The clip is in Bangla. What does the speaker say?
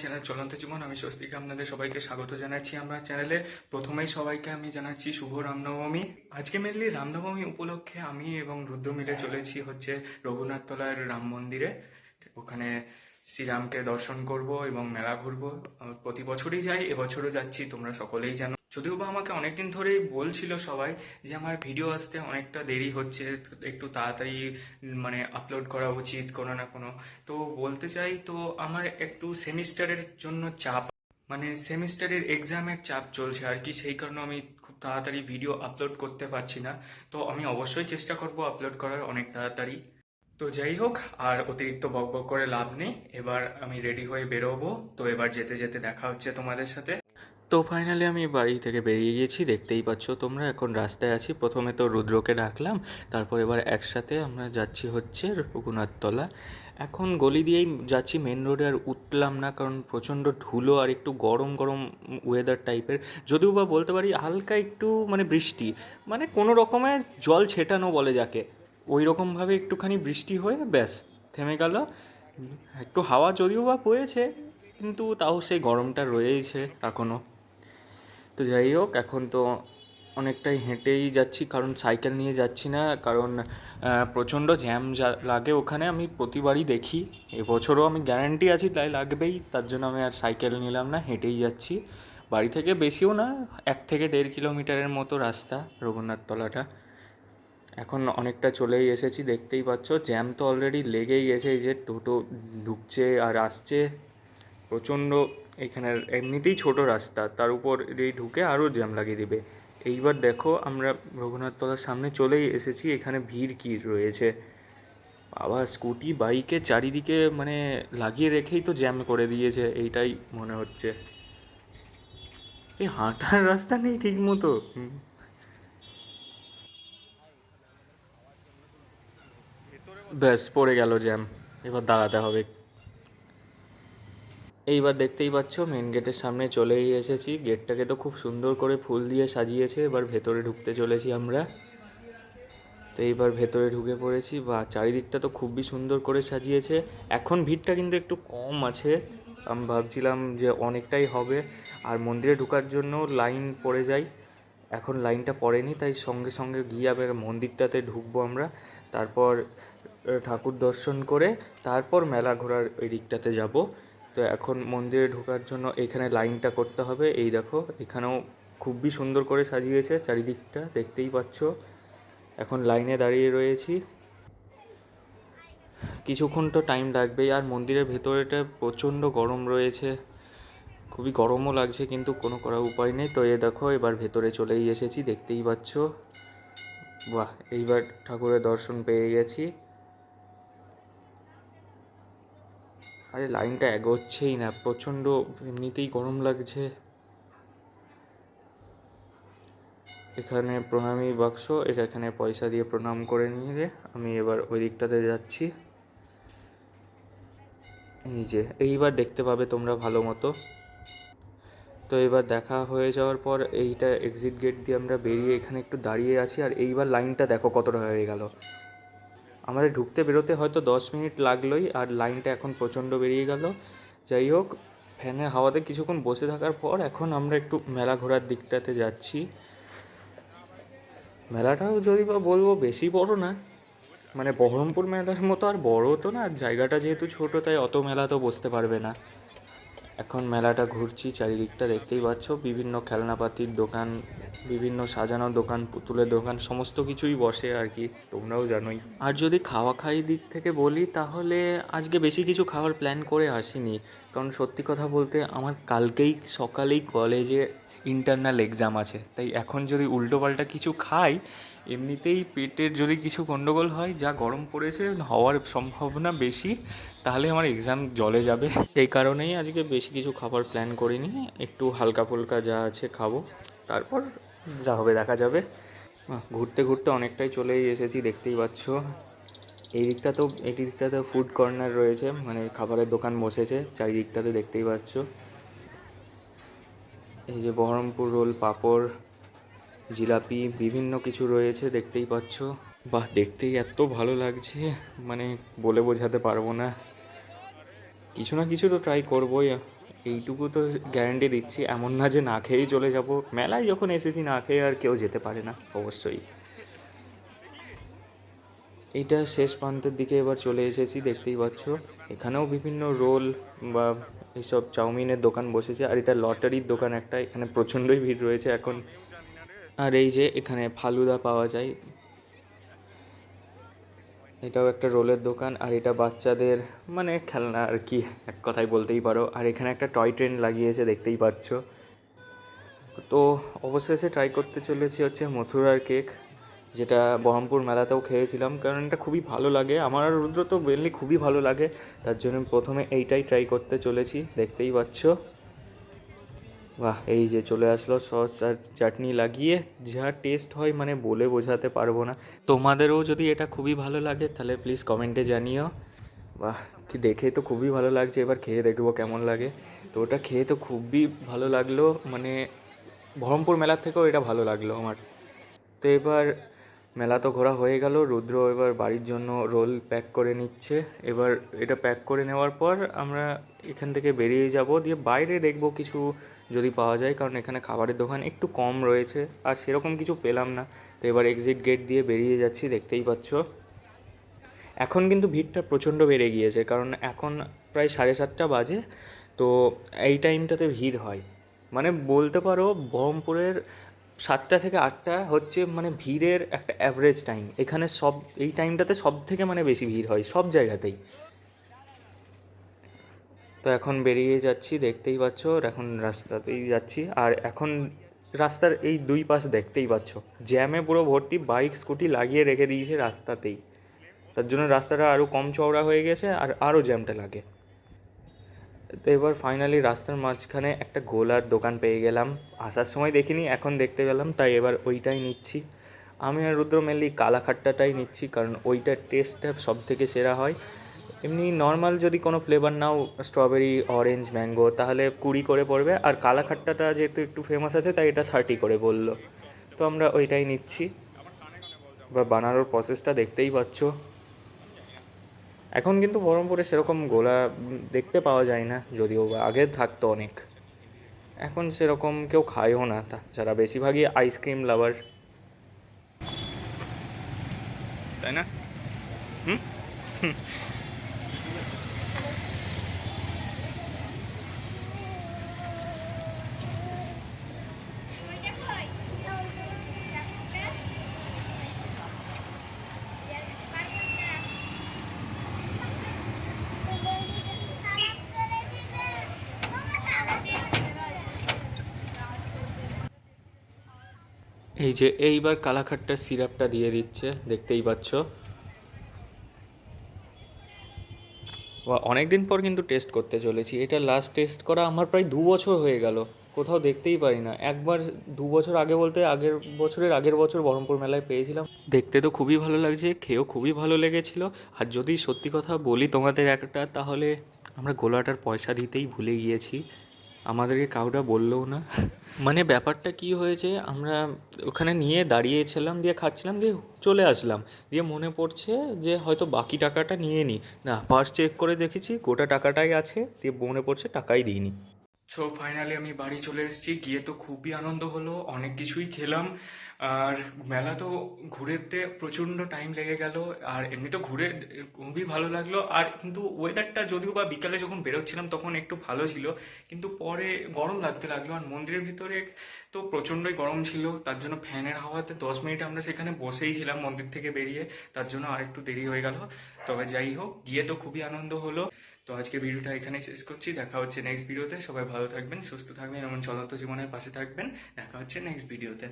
চ্যানেল চলন্ত জীবন, আমি স্বস্তিকে, আপনাদের সবাইকে স্বাগত জানাচ্ছি আমার চ্যানেলে। প্রথমেই সবাইকে আমি জানাচ্ছি শুভ রামনবমী। আজকে মেনলি রামনবমী উপলক্ষে আমি এবং রুদ্র মিলে চলেছি হচ্ছে রঘুনাথতলার রাম মন্দিরে। ওখানে শ্রীরামকে দর্শন করব এবং মেলা ঘুরবো। প্রতি বছরই যাই, এবছরও যাচ্ছি, তোমরা সকলেই জানো। যদিও বা আমাকে অনেকদিন ধরেই বলছিল সবাই যে আমার ভিডিও আসতে অনেকটা দেরি হচ্ছে, একটু তাড়াতাড়ি মানে আপলোড করা উচিত কোনো না কোনো। তো বলতে চাই, তো আমার একটু সেমিস্টারের জন্য চাপ মানে সেমিস্টারের এক্সামের চাপ চলছে আর কি, সেই কারণে আমি খুব তাড়াতাড়ি ভিডিও আপলোড করতে পারছি না। তো আমি অবশ্যই চেষ্টা করব আপলোড করার অনেক তাড়াতাড়ি। তো যাই হোক, আর অতিরিক্ত বকবক করে লাভ নেই। এবার আমি রেডি হয়ে বেরোবো। তো এবার যেতে যেতে দেখা হচ্ছে তোমাদের সাথে। তো ফাইনালি আমি বাড়ি থেকে বেরিয়ে গিয়েছি, দেখতেই পাচ্ছ তোমরা। এখন রাস্তায় আছি। প্রথমে তো রুদ্রকে ডাকলাম, তারপর এবার একসাথে আমরা যাচ্ছি হচ্ছে রঘুনাথতলা। এখন গলি দিয়েই যাচ্ছি মেন রোডে আর উঠলাম না, কারণ প্রচণ্ড ধুলো আর একটু গরম গরম ওয়েদার টাইপের যদিও বা বলতে পারি হালকা একটু মানে বৃষ্টি মানে কোনো রকমের জল ছেটানো বলে যাকে। ওই রকমভাবে একটুখানি বৃষ্টি হয়ে ব্যাস, থেমে গেল। একটু হাওয়া যদিও বা বয়েছে, কিন্তু তাও সেই গরমটা রয়েইছে এখনও তো যাই হোক, এখন তো অনেকটাই হেঁটেই যাচ্ছি, কারণ সাইকেল নিয়ে যাচ্ছি না, কারণ প্রচণ্ড জ্যাম যা, লাগে ওখানে, আমি প্রতিবারই দেখি। এবছরও আমি গ্যারান্টি আছি তাই লাগবেই, তার জন্য আমি আর সাইকেল নিলাম না, হেঁটেই যাচ্ছি। বাড়ি থেকে বেশিও না, এক থেকে দেড় কিলোমিটারের মতো রাস্তা, রঘুনাথ তলাটা। এখন অনেকটা চলেই এসেছি, দেখতেই পাচ্ছ, জ্যাম তো অলরেডি লেগেই গেছে, এই যে টোটো ঢুকছে আর আসছে, প্রচণ্ড এখানের এমনিতেই ছোট রাস্তা, তার উপর এই ঢুকে আরও জ্যাম লাগিয়ে দিবে। এইবার দেখো, আমরা রঘুনাথ তলার সামনে চলেই এসেছি, এখানে ভিড় কি রয়েছে। বাবা, স্কুটি, বাইকে চারিদিকে মানে লাগিয়ে রেখেই তো জ্যাম করে দিয়েছে, এইটাই মনে হচ্ছে। এই হাঁটার রাস্তা নেই ঠিক মতো ব্যাস, পড়ে গেল জ্যাম। এবার দাঁড়াতে হবে। এইবার দেখতেই পাচ্ছ মেন গেটের সামনে চলেই এসেছি। গেটটাকে তো খুব সুন্দর করে ফুল দিয়ে সাজিয়েছে, এবার ভেতরে ঢুকতে চলেছি আমরা। তো এইবার ভেতরে ঢুকে পড়েছি, বা চারিদিকটা তো খুবই সুন্দর করে সাজিয়েছে। এখন ভিড়টা কিন্তু একটু কম আছে। আমি ভাবছিলাম যে অনেকটাই হবে, আর মন্দিরে ঢোকার জন্য লাইন পড়ে যায়। এখন লাইনটা পড়েনি, তাই সঙ্গে সঙ্গে গিয়ে আবার মন্দিরটাতে ঢুকবো আমরা। তারপর ঠাকুর দর্শন করে তারপর মেলা ঘোরার ওই দিকটাতে যাব। তো এখন মন্দিরে ঢোকার জন্য এখানে লাইনটা করতে হবে। এই দেখো, এখানেও খুবই সুন্দর করে সাজিয়েছে চারিদিকটা, দেখতেই পাচ্ছ। এখন লাইনে দাঁড়িয়ে রয়েছি। কিছুক্ষণ তো টাইম লাগবেই, আর মন্দিরের ভেতরেটা প্রচণ্ড গরম রয়েছে। খুবই গরমও লাগছে, কিন্তু কোনো করার উপায় নেই। তো এ দেখো, এবার ভেতরে চলেই এসেছি, দেখতেই পাচ্ছ। বাহ, এইবার ঠাকুরের দর্শন পেয়ে গেছি। আরে লাইনটা এগোচ্ছেই না, প্রচণ্ড এমনিতেই গরম লাগছে। এখানে প্রণামী বাক্স, এটা এখানে পয়সা দিয়ে প্রণাম করে নিয়ে আমি এবার ওই দিকটাতে যাচ্ছি। এই যে, এইবার দেখতে পাবে তোমরা ভালো মতো। তো এবার দেখা হয়ে যাওয়ার পর এইটা এক্সিট গেট দিয়ে আমরা বেরিয়ে এখানে একটু দাঁড়িয়ে আছি, আর এইবার লাইনটা দেখো কতটা হয়ে গেল। আমাদের ঢুকতে বেরোতে হয়তো দশ মিনিট লাগলোই আর লাইনটা এখন প্রচণ্ড বেরিয়ে গেল। যাই হোক, ফ্যানের হাওয়াতে কিছুক্ষণ বসে থাকার পর এখন আমরা একটু মেলা ঘোরার দিকটাতে যাচ্ছি। মেলাটাও যদি বা বলব বেশি বড় না মানে বহরমপুর মেলার মতো আর বড় তো না, জায়গাটা যেহেতু ছোট তাই অত মেলা তো বসতে পারবে না। এখন মেলাটা ঘুরছি, চারিদিকটা দেখতেই পাচ্ছ। বিভিন্ন খেলনাপাতির দোকান, বিভিন্ন সাজানো দোকান, পুতুলের দোকান, সমস্ত কিছুই বসে আর কি, তোমরাও জানোই। আর যদি খাওয়া খাই দিক থেকে বলি, তাহলে আজকে বেশি কিছু খাওয়ার প্ল্যান করে আসিনি। কারণ সত্যি কথা বলতে, আমার কালকেই সকালেই কলেজে ইন্টারনাল এক্সাম আছে। তাই এখন যদি উল্টোপাল্টা কিছু খাই এমনিতেই পেটের যদি কিছু গণ্ডগোল হয়, যা গরম পড়েছে, হওয়ার সম্ভাবনা বেশি, তাহলে আমার এক্সাম জলে যাবে। এই কারণেই আজকে বেশি কিছু খাবার প্ল্যান করিনি। একটু হালকা ফুলকা যা আছে খাব। তারপর যা হবে দেখা যাবে। ঘুরতে ঘুরতে অনেকটাই চলেই এসেছি, দেখতেই পাচ্ছ। এই দিকটা তো, এই দিকটাতে ফুড কর্নার রয়েছে মানে খাবারের দোকান বসেছে, চারিদিকটাতে দেখতেই পাচ্ছ। এই যে বহরমপুর রোল পাঁপড় জিলাপি, বিভিন্ন কিছু রয়েছে, দেখতেই পাচ্ছ। বাহ, দেখতেই এত ভালো লাগছে। মানে বলে বোঝাতে পারব না। কিছু না কিছু তো ট্রাই করবোই। এইটুকু তো গ্যারান্টি দিচ্ছি, এমন না যে না খেয়েই চলে যাব। মেলায় যখন এসেছি, না খেয়ে আর কেউ যেতে পারে না, অবশ্যই। এইটা শেষ প্রান্তের দিকে এবার চলে এসেছি, দেখতেই পাচ্ছ। এখানেও বিভিন্ন রোল বা এইসব চাউমিনের দোকান বসেছে, আর এটা লটারির দোকান একটা, এখানে প্রচণ্ডই ভিড় রয়েছে। এখন আর এই যে এখানে ফালুদা পাওয়া যায়। এটাও একটা রোলের দোকান আর এটা বাচ্চাদের মানে খেলনা আর কি, এক কথায় বলতেই পারো। আর এখানে একটা টয় ট্রেন লাগিয়েছে, দেখতেই পাচ্ছ। তো অবশেষে ট্রাই করতে চলেছি হচ্ছে মথুরার কেক যেটা বহরমপুর মেলাতেও খেয়েছিলাম। কারণ এটা খুবই ভালো লাগে। আমার আর রুদ্র তো মেনলি খুবই ভালো লাগে। তার জন্য প্রথমে এইটাই ট্রাই করতে চলেছি, দেখতেই পাচ্ছ। বাহ। এই যে চলে আসলো সস আর চাটনি লাগিয়ে। যা টেস্ট হয় মানে বলে বোঝাতে পারব না। তোমাদেরও যদি এটা খুবই ভালো লাগে, তাহলে প্লিজ কমেন্টে জানিও। বাহ, কি দেখে তো খুবই ভালো লাগছে। এবার খেয়ে দেখব কেমন লাগে। তো ওটা খেয়ে তো খুবই ভালো লাগল। মানে বহরমপুর মেলার থেকেও এটা ভালো লাগল আমার। তো এবার মেলা তো ঘোরা হয়ে গেল। রুদ্র এবার বাড়ির জন্য রোল প্যাক করে নিচ্ছে। এবার এটা প্যাক করে নেওয়ার পর আমরা এখান থেকে বেরিয়ে যাব। দিয়ে বাইরে দেখব কিছু যদি পাওয়া যায়, কারণ এখানে খাবারের দোকান একটু কম রয়েছে, আর সেরকম কিছু পেলাম না। তো এবার এক্সিট গেট দিয়ে বেরিয়ে যাচ্ছি, দেখতেই পাচ্ছ। এখন কিন্তু ভিড়টা প্রচণ্ড বেড়ে গিয়েছে, কারণ এখন প্রায় সাড়ে সাতটা বাজে, তো এই টাইমটাতে ভিড় হয়। মানে বলতে পারো বহরমপুরের সাতটা থেকে আটটা হচ্ছে মানে ভিড়ের একটা অ্যাভারেজ টাইম এখানে সব, এই টাইমটাতে সব থেকে মানে বেশি ভিড় হয়, সব জায়গাতেই। তো এখন বেরিয়ে যাচ্ছি, দেখতেই পাচ্ছ এখন রাস্তাতেই যাচ্ছি। আর এখন রাস্তার এই দুই পাশ দেখতেই পাচ্ছ। জ্যামে পুরো ভর্তি, বাইক, স্কুটি লাগিয়ে রেখে দিয়েছে রাস্তাতেই। তার জন্য রাস্তাটা আরও কম চওড়া হয়ে গেছে, আর আরও জ্যামটা লাগে। তো এবার ফাইনালি রাস্তার মাঝখানে একটা গোলার দোকান পেয়ে গেলাম। আসার সময় দেখিনি, এখন দেখতে পেলাম, তাই এবার ওইটাই নিচ্ছি। আমি আর রুদ্র মেনলি কালাখাট্টাটাই নিচ্ছি, কারণ ওইটার টেস্টটা সব থেকে সেরা হয়। এমনি নর্মাল যদি কোনো ফ্লেভার নাও স্ট্রবেরি অরেঞ্জ ম্যাঙ্গো তাহলে কুড়ি করে পড়বে। আর কালাখাট্টাটা যেহেতু একটু ফেমাস আছে, তাই এটা থার্টি করে বলল। তো আমরা ওইটাই নিচ্ছি। বা বানানোর প্রসেসটা দেখতেই পাচ্ছ। এখন কিন্তু বহরমপুরে সেরকম গোলা দেখতে পাওয়া যায় না, যদিও বা আগে থাকতো অনেক। এখন সেরকম কেউ খায়ও না তাছাড়া বেশিরভাগই আইসক্রিম লাভার তাই না? হুম? এই যে এইবার কালাখাট্টার সিরাপটা দিয়ে দিচ্ছে দেখতেই পাচ্ছ। অনেক দিন পর কিন্তু টেস্ট করতে চলেছি। এটা লাস্ট টেস্ট করা আমার প্রায় দু বছর হয়ে গেল। কোথাও দেখতেই পারি না। একবার দু বছর আগে বলতে আগের বছরের আগের বছর বহরমপুর মেলায় পেয়েছিলাম। দেখতে তো খুবই ভালো লাগছে, খেয়েও খুবই ভালো লেগেছিল। আর যদি সত্যি কথা বলি তোমাদের একটা, তাহলে আমরা গোলাটার পয়সা দিতেই ভুলে গিয়েছি। আমাদেরকে কাউটা বললেও না। মানে ব্যাপারটা কি হয়েছে আমরা ওখানে নিয়ে দাঁড়িয়েছিলাম দিয়ে খাচ্ছিলাম দিয়ে চলে আসলাম। দিয়ে মনে পড়ছে যে হয়তো বাকি টাকাটা নিয়ে নিই না পার্স চেক করে দেখেছি গোটা টাকাটাই আছে দিয়ে মনে পড়ছে টাকাই দিইনি। সো ফাইনালি আমি বাড়ি চলে এসেছি গিয়ে তো খুবই আনন্দ হলো অনেক কিছুই খেলাম। আর মেলা তো ঘুরেতে প্রচণ্ড টাইম লেগে গেল, আর এমনি তো ঘুরে খুবই ভালো লাগল। আর কিন্তু ওয়েদারটা যদিও বা বিকালে যখন বেরোচ্ছিলাম তখন একটু ভালো ছিল, কিন্তু পরে গরম লাগতে লাগল। আর মন্দিরের ভিতরে তো প্রচণ্ডই গরম ছিল, তার জন্য ফ্যানের হাওয়াতে দশ মিনিট আমরা সেখানে বসেই ছিলাম মন্দির থেকে বেরিয়ে, তার জন্য আর একটু দেরি হয়ে গেল। তবে যাই হোক, গিয়ে তো খুবই আনন্দ হলো। তো আজকে ভিডিওটা এখানে শেষ করছি। দেখা হচ্ছে নেক্সট ভিডিওতে সবাই ভালো থাকবেন, সুস্থ থাকবেন এমন চলন্ত জীবনের পাশে থাকবেন। দেখা হচ্ছে নেক্সট ভিডিওতে